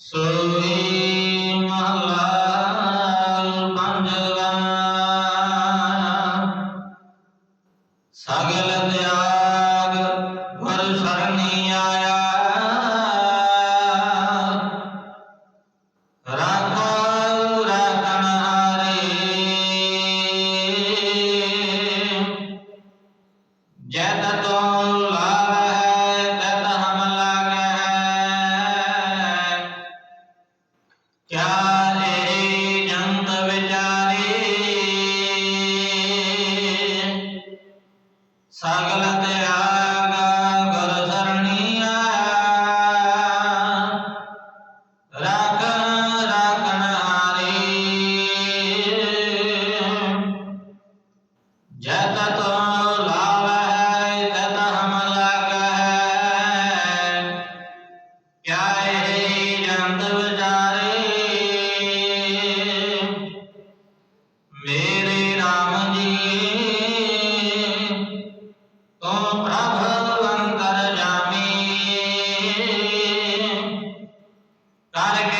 ਸੋਈ ਮਹਲਾ ਪੰਜਵਾ ਸਗਲ ਤਿਆਗ ਵਰ ਸਰਨੀ ਆਇਆ। ਸਗਲ ਤਿਆਗਾ ਗੁਰ ਸਰਣੀਆ ਰਖ ਰਖਣ ਹਾਰੀ। ਜਤ ਤੋ ਲਾਵੈ ਤਤ ਹਮ ਲਾਗੈ। ਪਿਆਏ ਜੰਤ ਵਿਚਾਰੇ। ਮੇਰੇ RAM ਜੀ దానికి